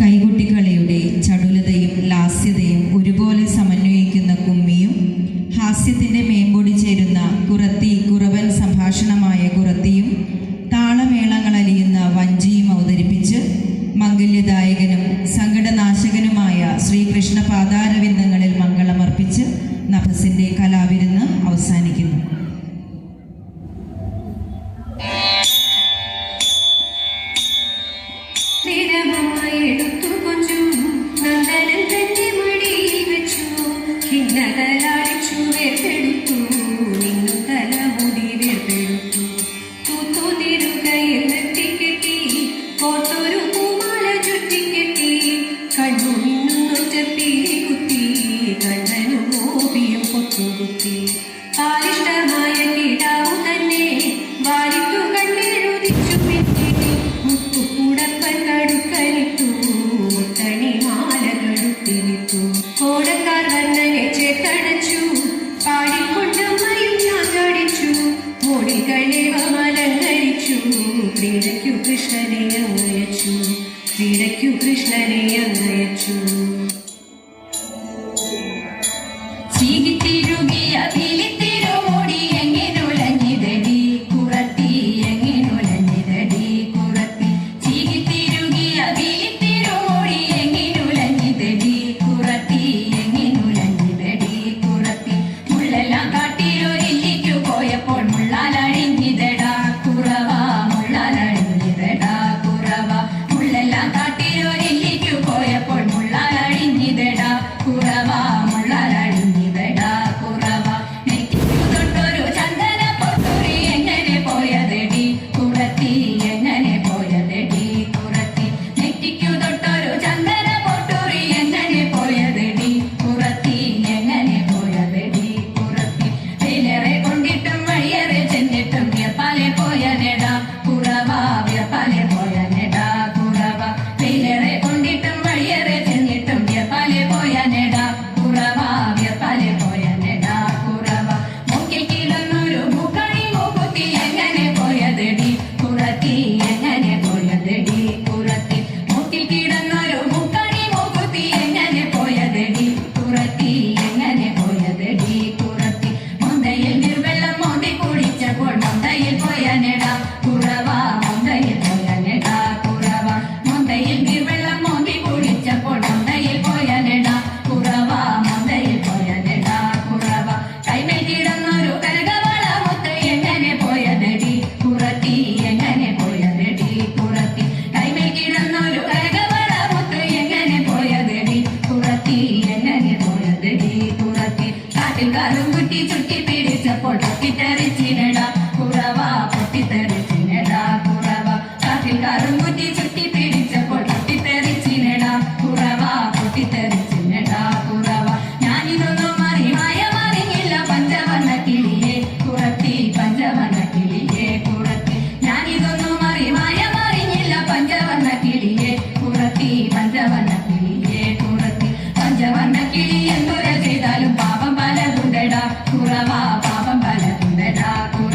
കൈകൊട്ടിക്കളിയുടെ ചടുലതയും ലാസ്യതയും ഒരുപോലെ സമന്വയിക്കുന്ന കുമ്മിയും ഹാസ്യത്തിന്റെ മേമ്പൊടി ചേരുന്ന കുറത്തി കുറവൻ സംഭാഷണമായ കുറത്തിയും താളമേളങ്ങൾ അലിയുന്ന വഞ്ചിയും അവതരിപ്പിച്ച് മംഗല്യദായകനും സങ്കടനാശകനുമായ ശ്രീകൃഷ്ണ പാതാരവിന്ദങ്ങളിൽ മംഗളമർപ്പിച്ച് നഭസിന്റെ കലാവിരുന്ന് അവസാനിക്കുന്നു. നിരവും കോട്ടൊരു പൂമാല കുത്തി കണ്ണനും ഗോപിയും പൊത്തുകുത്തി കൃഷ്ണനെ ഉയച്ചു വിടയ്ക്കു കൃഷ്ണനെ ഉയച്ചു I'm gonna poder de ti. நடத்திடடா Thakur